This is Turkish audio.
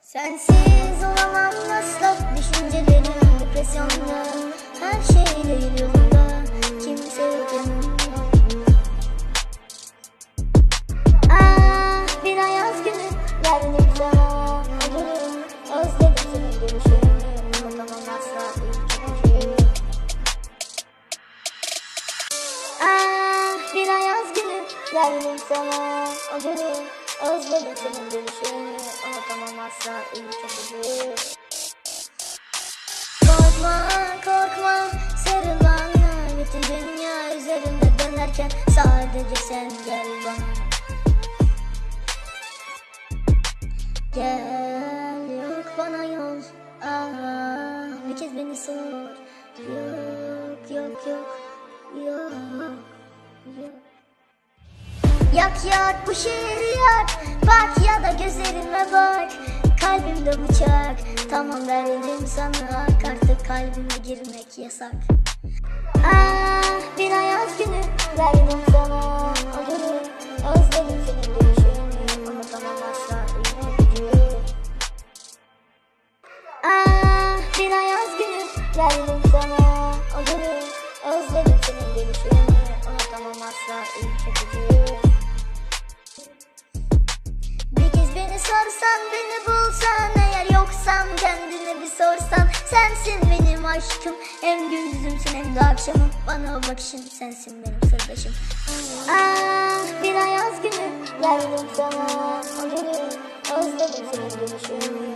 Sensiz olamam asla. Düşüncelerim depresyonda. Her şey değil yolunda. Kimse yok yanımda. Ah bir ayaz günü Geldim sana Özledim senin görüşünü Geldim sana. Ölürüm Özledim senin görüşünü Unutamam asla ilk günü Korkma korkma. Sarıl bana Bütün dünya üzerinde dönerken Sadece sen gel bana. Gel yok bana yol. Ah bir kez beni sor. Yok yok. Yok Yok yok Yak yak bu şehri yak. Bak ya da gözlerime bak. Kalbimde bıçak. Tamam verdim sana. Artık kalbime girmek yasak. Ah bir ayaz günü Verdim sana. Ölürüm Özledim senin gülüşünü Unutamam asla üzücü Ah günü Verdim sana. Ölürüm Özledim senin gülüşünü Unutamam asla üzücü sorsan Sensin benim aşkım. Hem gündüzümsün hem de akşamım. Bana o bakışın sensin benim sırdaşım Ah bir ayaz günü Geldim sana. Ölürüm Özledim senin gülüşünü